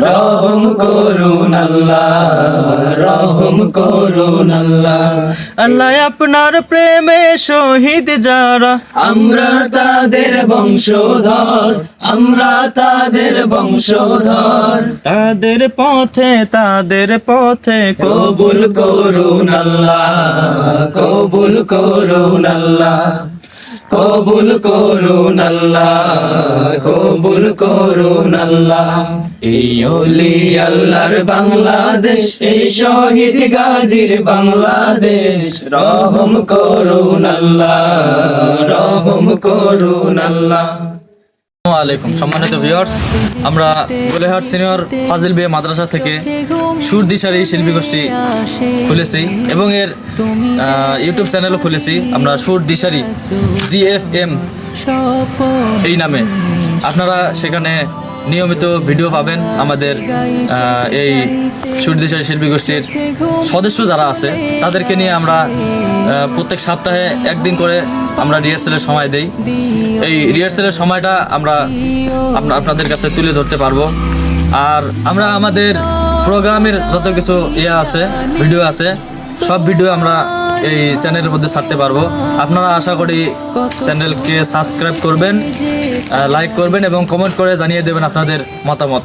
রহম করুন আল্লাহ রহম করুন আল্লাহ। আল্লাহ আপনার প্রেমে শহীদ যারা। আমরা তাদের বংশধর আমরা তাদের বংশধর। তাদের পথে তাদের পথে কবুল করুন আল্লাহ কবুল করুন আল্লাহ। কবুল করুন আল্লাহ, কবুল করুন আল্লাহ। এই ওলি আল্লাহর বাংলাদেশ, এই শহীদ গাজীর বাংলাদেশ, রহম করুন আল্লাহ, রহম করুন আল্লাহ। আলাইকুম, সম্মানিত ভিউয়ার্স আমরা গোলেহাট সিনিয়র ফাজিল বিয়ে মাদ্রাসা থেকে সুর দিশারি শিল্পী গোষ্ঠী খুলেছি এবং এর ইউটিউব চ্যানেলও খুলেছি। আমরা সুর দিশারি জি এফ এম এই নামে। আপনারা সেখানে নিয়মিত ভিডিও পাবেন আমাদের এই সুর দিশারি শিল্পী গোষ্ঠীর সদস্য যারা আছে, তাদেরকে নিয়ে আমরা প্রত্যেক সপ্তাহে একদিন করে আমরা রিহার্সেলের সময় দেই। এই রিহার্সেলের সময়টা আমরা আপনাদের কাছে তুলে ধরতে পারব। আর আমরা আমাদের প্রোগ্রামের যত কিছু ইয়ে আছে, ভিডিও আছে, সব ভিডিও আমরা এই চ্যানেলের মধ্যে ছাড়তে পারব। আপনারা আশা করি চ্যানেলকে সাবস্ক্রাইব করবেন লাইক করবেন এবং কমেন্ট করে জানিয়ে দেবেন আপনাদের মতামত।